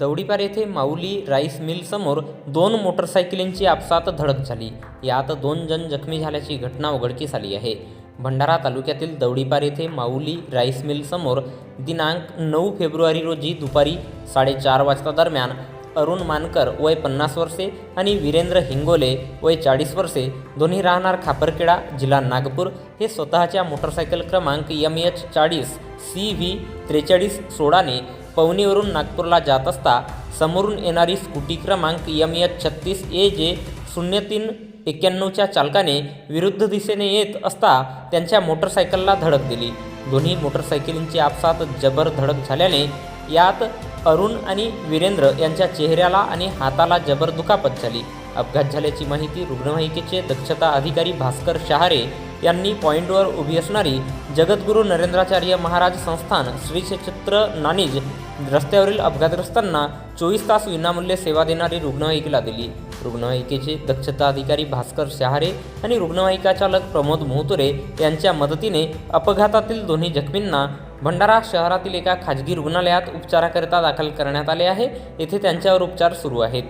दौडीपार येथे माऊली राईस मिलसमोर दोन मोटरसायकलींची आपसात धडक झाली. यात दोन जण जखमी झाल्याची घटना उघडकीस आली आहे. भंडारा तालुक्यातील दौडीपार येथे माऊली राईस मिलसमोर दिनांक नऊ फेब्रुवारी रोजी दुपारी साडेचार वाजता दरम्यान अरुण मानकर वय पन्नास वर्षे आणि वीरेंद्र हिंगोले वय चाळीस वर्षे दोन्ही राहणार खापरखेडा जिल्हा नागपूर हे स्वतःच्या मोटरसायकल क्रमांक एम एच चाळीस सी व्ही त्रेचाळीस सोळाने पवनीवरून नागपूरला जात असता समोरून येणारी स्कूटी क्रमांक यम एच छत्तीस ए जे शून्य तीन एक्क्याण्णवच्या चालकाने विरुद्ध दिशेने येत असता त्यांच्या मोटरसायकलला धडक दिली. दोन्ही मोटरसायकलींची आपसात जबर धडक झाल्याने यात अरुण आणि वीरेंद्र यांच्या चेहऱ्याला आणि हाताला जबर दुखापत झाली. अपघात झाल्याची माहिती रुग्णवाहिकेचे दक्षता अधिकारी भास्कर शहारे यांनी पॉईंटवर उभी असणारी जगद्गुरू नरेंद्राचार्य महाराज संस्थान श्री क्षेत्र नाणीज रस्त्यावरील अपघातग्रस्तांना चोवीस तास विनामूल्य सेवा देणारी रुग्णवाहिकेला दिली. रुग्णवाहिकेचे दक्षता अधिकारी भास्कर शहारे आणि रुग्णवाहिका चालक प्रमोद मोहतुरे यांच्या मदतीने अपघातातील दोन्ही जखमींना भंडारा शहरातील एका खाजगी रुग्णालयात उपचाराकरिता दाखल करण्यात आले आहे. येथे त्यांच्यावर उपचार सुरू आहेत.